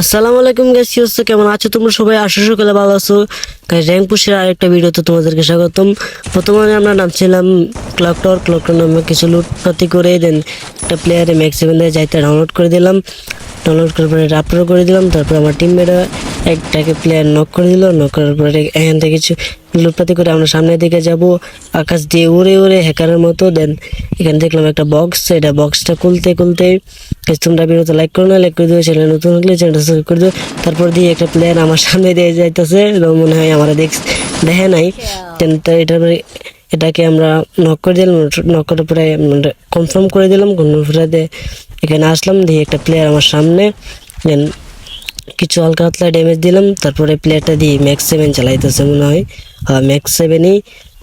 আসসালামু আলাইকুম গাইস কি হচ্ছে কেমন আছো তোমরা সবাই? আসো সকালে ভালো আছো। গাইস র্যাঙ্ক পুশের আরেকটা ভিডিওতে তোমাদেরকে স্বাগতম। প্রথমে আমরা নামছিলাম ক্লক টাওয়ার ক্লক টাওয়ার নামে কিছু লুটপাতি করে দেন একটা প্লেয়ারে ম্যাক্সিমাম যাইতে ডাউনলোড করে দিলাম। ডাউনলোড করার পরে আপলোড করে দিলাম। তারপর আমার টিমমেটরা একটাকে প্লেয়ার নক করে দিল নক করার পরে এখান থেকে কিছু লুটপাতি করে আমরা সামনের দিকে যাব। আকাশ দিয়ে উড়ে উড়ে হ্যাকারের মতো। দেন এখানে দেখলাম একটা বক্স এটা বক্সটা খুলতে খুলতে তোমরা বিরত লাইক করো না লাইক করে দিও চ্যানেল নতুন হলে চ্যানেলটা সাবস্ক্রাইব করে দিও। তারপর দিয়ে একটা প্লেয়ার আমার সামনে দিয়ে যাইতেছে মনে হয় আমার দেখ, দেখে নাই। এটার এটাকে আমরা নক করে দিলাম নক করার পরে কনফার্ম করে দিলাম। কনফার্ম করে দিয়ে এখানে আসলাম, দিয়ে একটা প্লেয়ার আমার সামনে। দেন কিছু হালকা হাতলা ড্যামেজ দিলাম, তারপরে প্লেয়ারটা দিয়ে ম্যাক্স সেভেন চালাইতেছে মনে হয়। ম্যাক্স সেভেনই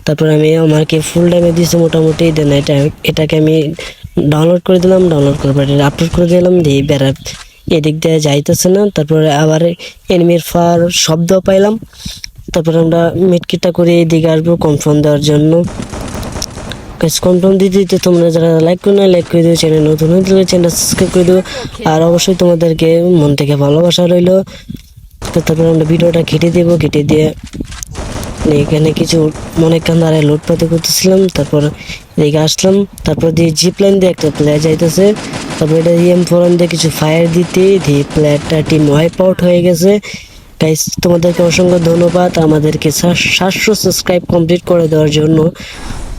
তারপরে আমি আমাকে ফুল ড্যামেজ দিয়েছে মোটামুটি দেন এটা, এটাকে আমি ডাউনলোড করে দিলাম ডাউনলোড করার পরে আপলোড করে দিলাম, দিয়ে বেড়া এদিক দিয়ে যাইতেছে না। তারপরে আবার এনিমির ফার শব্দ পাইলাম। তারপরে আমরা মিটকিটটা করে এদিকে আসব কনফার্ম দেওয়ার জন্য। কনফার্ম দিতে দিতে তোমরা যারা লাইক করে না লাইক করে দিও, চ্যানেল নতুন হয়ে থাকলে চ্যানেলটা সাবস্ক্রাইব করে দিও। আর অবশ্যই তোমাদেরকে মন থেকে ভালোবাসা রইল। তো তারপর আমরা ভিডিওটা কেটে দেবো, কেটে দিয়ে এখানে কিছু মনে কান দাঁড়ায় লোডপাতি করতেছিলাম। তারপর এদিকে আসলাম। তারপর দিয়ে জিপ লাইন দিয়ে একটা প্লেয়ার যাইতেছে। তারপর এটা ইএম ফোরান দিয়ে কিছু ফায়ার দিতে, দিয়ে প্লেয়ারটা টিম ওয়াইপ আউট হয়ে গেছে। গাইস তোমাদেরকে অসংখ্য ধন্যবাদ আমাদেরকে সাতশো সাবস্ক্রাইব কমপ্লিট করে দেওয়ার জন্য।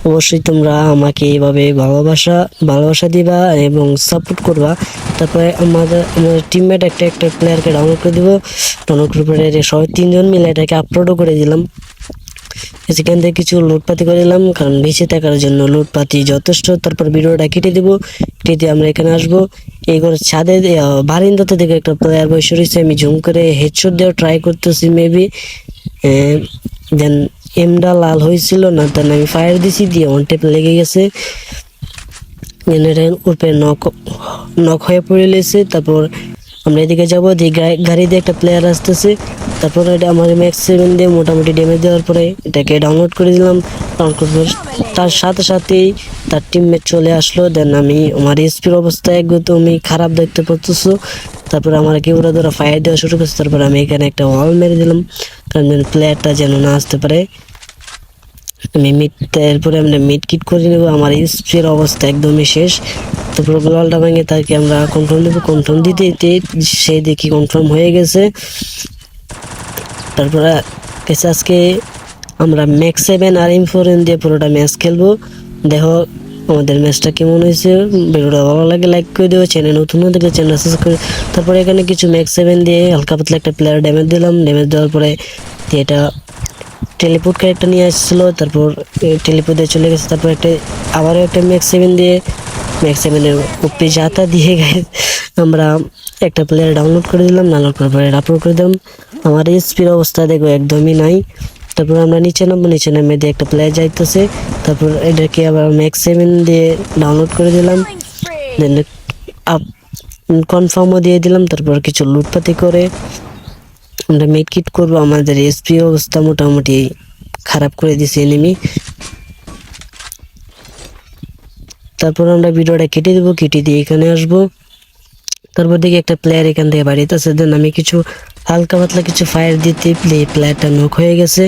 অবশ্যই তোমরা আমাকে এইভাবে ভালোবাসা ভালোবাসা দিবা এবং সাপোর্ট করবা। তারপরে আমাদের আমাদের টিমমেট একটা একটা প্লেয়ারকে ডাউনলোড করে দিব। ডাউনলোড করে পরে সবাই তিনজন মিলে এটাকে আপলোডও করে দিলাম। সেখান থেকে কিছু লুটপাতি করে দিলাম, কারণ বেঁচে থাকার জন্য লুটপাতি যথেষ্ট। তারপর ভিডিওটা কেটে দেবো, কেটে দিয়ে আমরা এখানে আসব। এই করে ছাদে বারিন্দাতে দেখে একটা প্লেয়ার বসে রয়েছে। আমি ঝুম করে হেডশট দেওয়ার ট্রাই করতেছি মেবি দেন এমটা লাল হয়েছিল না দেন আমি ফায়ার দিছি, দিয়ে অন টেপ লেগে গেছে। জেনারেল উপরে নক নক হয়ে পড়ে লেছে, তারপর আমরা এদিকে যাব, দিয়ে গাড়ি দিয়ে একটা প্লেয়ার আসতেছে। তারপর এটা আমার ম্যাক্স সেভেন দিয়ে মোটামুটি ড্যামেজ দেওয়ার পরে এটাকে ডাউনলোড করে দিলাম। ডাউনলোড পর তার সাথে সাথেই তার টিমমেট চলে আসলো দেন আমি, আমার স্পির অবস্থা একদম আমি খারাপ দেখতে পাচ্ছি তারপর আমার কি ওরা ধরা ফায়ার দেওয়া শুরু করছে, তারপর আমি এখানে একটা ওয়াল মেরে দিলাম। কারণ প্লেয়ারটা যেন না আসতে পারে। আমি মিট এরপরে আমরা মিট কিট করে নেব। আমার স্প্রের অবস্থা একদমই শেষ। তারপর গোলালটা ভেঙে তাকে আমরা কনফার্ম দেবো। কনফার্ম দিতে দিতে সে দেখি কনফার্ম হয়ে গেছে। তারপরে গেছে আজকে আমরা ম্যাক্স সেভেন আর ইনফোরেন দিয়ে পুরোটা ম্যাচ খেলব। দেখো আমাদের ম্যাচটা কেমন হয়েছে। ভিডিওটা ভালো লাগে লাইক করে দিও। চ্যানেল নতুন হয়ে থাকলে চ্যানেল সাবস্ক্রাইব করে তারপরে এখানে কিছু ম্যাক্স সেভেন দিয়ে হালকা পাতলা একটা প্লেয়ার ড্যামেজ দিলাম। ড্যামেজ দেওয়ার পরে এটা টেলিপোর্ট ক্যারেক্টার নিয়ে আসছিল, তারপর টেলিপোর্ট দিয়ে চলে গেছে, তারপর একটা, আবারও একটা ম্যাক্স সেভেন দিয়ে ম্যাক্স সেভেনের উপরে যাতা দিয়ে গেছে, আমরা একটা প্লেয়ার ডাউনলোড করে দিলাম ডাউনলোড করার পরে আপলোড করে দিলাম। আমার এসপির অবস্থা দেখো একদমই নাই। তারপর আমরা নিচে নামবো, নিচে নামে দিয়ে একটা প্লেয়ার যাইতেছে, তারপর এটাকে আবার ম্যাক্স সেভেন দিয়ে ডাউনলোড করে দিলাম। দেন আপ কনফার্মও দিয়ে দিলাম, তারপর কিছু লুটপাতি করে আমরা মেড কিট করব, আমাদের এসপি অবস্থা মোটামুটি খারাপ করে দিছে এনিমি তারপর আমরা ভিডিওটা কেটে দেবো, কেটে দিয়ে এখানে আসব। তারপর দেখি একটা প্লেয়ার এখান থেকে বাড়িতে আছে, দেন আমি কিছু হালকা পাতলা কিছু ফায়ার দিতে প্লে প্লেয়ারটা নক হয়ে গেছে।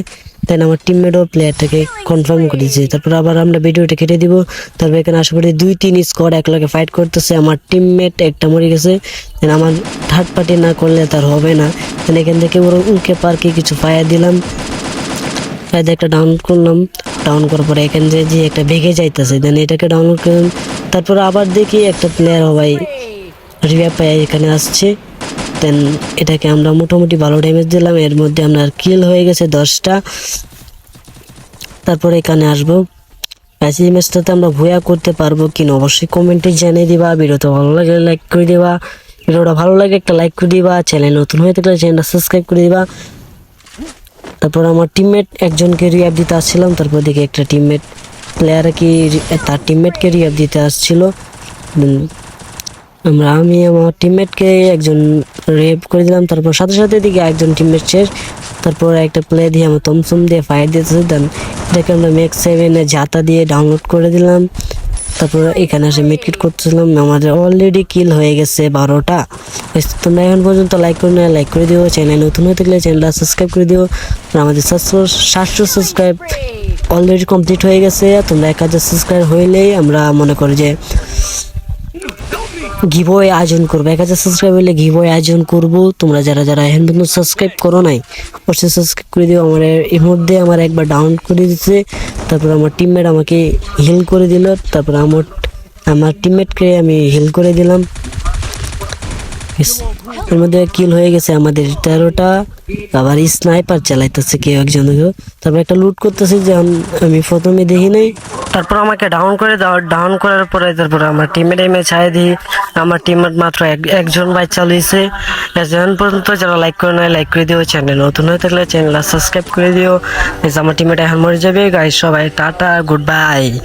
দেন আমার টিমমেটও প্লেয়ারটাকে কনফার্ম করেছে। তারপর আবার আমরা ভিডিওটা কেটে দিব। তারপর এখানে আসা পরে দুই তিন স্কোয়াড একলগে ফাইট করতেছে। আমার টিমমেট একটা মরে গেছে। দেন আমার থার্ড পার্টি না করলে তার হবে না। দেন এখান থেকে ওর উল্কে পার্কে কিছু ফায়ার দিলাম। ফায়ার একটা ডাউনলোড করলাম। ডাউন করার পরে এখান থেকে যে একটা ভেঙে যাইতেছে। দেন এটাকে ডাউনলোড করলাম। তারপর আবার দেখি একটা প্লেয়ার হবাই রিভাইভ পাই এখানে আসছে। দেন, এটাকে আমরা মোটামুটি ভালো ড্যামেজ দিলাম। এর মধ্যে আপনার কিল হয়ে গেছে দশটা। তারপরে এখানে আসব। প্যাসি ম্যাচটাতে আমরা ভুয়া করতে পারব কিনা অবশ্যই কমেন্টে জানিয়ে দিবা। ভিডিওটা ভালো লাগে লাইক করে দিবা। ভিডিওটা ভালো লাগে একটা লাইক করে দিবা। চ্যানেল নতুন হয়ে থাকলে চ্যানেলটা সাবস্ক্রাইব করে দিবা। তারপর আমার টিমমেট একজনকে রিয়াব দিতে আসছিলাম। তারপর দেখি একটা টিমমেট প্লেয়ার কি, তার টিমমেটকে রিয়াব দিতে আসছিল। আমরা, আমি আমার টিমমেটকে একজন রেপ করে দিলাম, তারপর সাথে সাথে দিকে একজন টিমমেট শেষ তারপর একটা প্লে দিয়ে আমার তমসম দিয়ে ফায়ার দিতেছে দেন এটাকে আমরা ম্যাক্স সেভেনে জাতা দিয়ে ডাউনলোড করে দিলাম। তারপর এখানে এসে মিটকিট করতেছিলাম, আমাদের অলরেডি কিল হয়ে গেছে বারোটা। তোমরা এখন পর্যন্ত লাইক করে না লাইক করে দিও চ্যানেল নতুন হয়ে থাকলে চ্যানেলটা সাবস্ক্রাইব করে দিও। আমাদের সাতশো সাতশো সাবস্ক্রাইব অলরেডি কমপ্লিট হয়ে গেছে, তোমরা এক হাজার সাবস্ক্রাইব হইলেই আমরা মনে করি যে গিভওয়ে আয়োজন করব। এক হাজার সাবস্ক্রাইব হলে গিভওয়ে আয়োজন করব। তোমরা যারা যারা এখন পর্যন্ত সাবস্ক্রাইব করো নাই, অবশ্যই সাবস্ক্রাইব করে দিও। আমার এর মধ্যে আমার একবার ডাউন করে দিচ্ছে তারপর আমার টিমমেট আমাকে হিল করে দিল। তারপর আমার আমার টিমমেটকে আমি হিল করে দিলাম। এর মধ্যে কিল হয়ে গেছে আমাদের তেরোটা। আবার স্নাইপার চালাইতেছে কেউ একজন। তারপর একটা লুট করতেছে যে আমি প্রথমে দেখি নাই। তারপর আমাকে ডাউন করে দাও ডাউন করার পরে তারপর আমার টিমের এমে ছাই দিই। আমার টিমের মাত্র এক- একজন বাইক চালিয়েছে। এখন পর্যন্ত যারা লাইক করে নাই লাইক করে দিও। চ্যানেল নতুন হয়ে থাকলে চ্যানেল সাবস্ক্রাইব করে দিও। আমার টিমেটা এখন মরে যাবে। গাইস সবাই টাটা গুড বাই